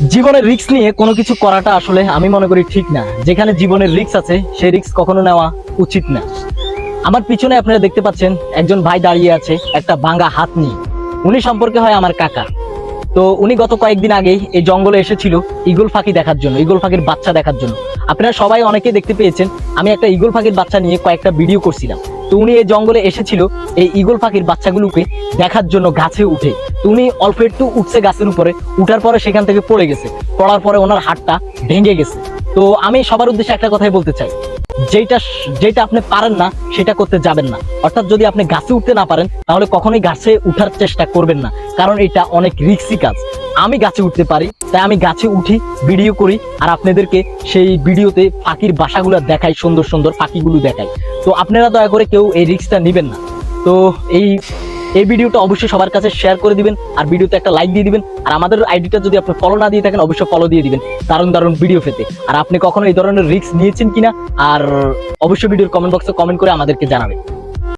জীবনের রিক্স নিয়ে কোনো কিছু করাটা আসলে আমি মনে করি ঠিক না। যেখানে জীবনের রিক্স আছে, সেই রিক্স কখনো নেওয়া উচিত না। আমার পিছনে আপনারা দেখতে পাচ্ছেন, একজন ভাই দাঁড়িয়ে আছে, একটা ভাঙা হাত নিয়ে। উনি সম্পর্কে হয় আমার কাকা। তো উনি গত কয়েকদিন আগেই এই জঙ্গলে এসেছিল ইগল পাখি দেখার জন্য ইগল পাখির বাচ্চা দেখার জন্য। আপনারা সবাই অনেকে দেখতে পেয়েছেন, আমি একটা ইগল পাখির বাচ্চা নিয়ে কয়েকটা ভিডিও করছিলাম। তো উনি এই জঙ্গলে এসেছিল এই ইগল পাখির বাচ্চাগুলোকে দেখার জন্য গাছে উঠে। তো উনি অল্প একটু উঠছে গাছের উপরে, উঠার পরে সেখান থেকে পড়ে গেছে। পড়ার পরে ওনার হাতটা ভেঙে গেছে। তো আমি সবার উদ্দেশ্যে একটা কথাই বলতে চাই যেটা যেটা আপনি পারেন না, সেটা করতে যাবেন না। অর্থাৎ যদি আপনি গাছে উঠতে না পারেন, তাহলে কখনোই গাছে উঠার চেষ্টা করবেন না। কারণ এটা অনেক রিস্কি কাজ। আমি গাছে উঠতে পারি, তাই আমি গাছে উঠি ভিডিও করি, আর আপনাদেরকে সেই ভিডিওতে পাখির বাসাগুলো দেখাই, সুন্দর সুন্দর পাখিগুলো দেখাই। তো আপনারা দয়া করে কেউ এই রিস্কটা নেবেন না। তো এই এই ভিডিওটা অবশ্যই সবার কাছে শেয়ার করে দিবেন, আর ভিডিওতে একটা লাইক দিয়ে দিবেন, আর আমাদের আইডিটা যদি আপনি ফলো না দিয়ে থাকেন, অবশ্যই ফলো দিয়ে দিবেন, দারুণ দারুণ ভিডিও পেতে। আর আপনি কখনো এই ধরনের রিস্ক নিয়েছেন কিনা, আর অবশ্যই ভিডিওর কমেন্ট বক্সে কমেন্ট করে আমাদেরকে জানাবেন।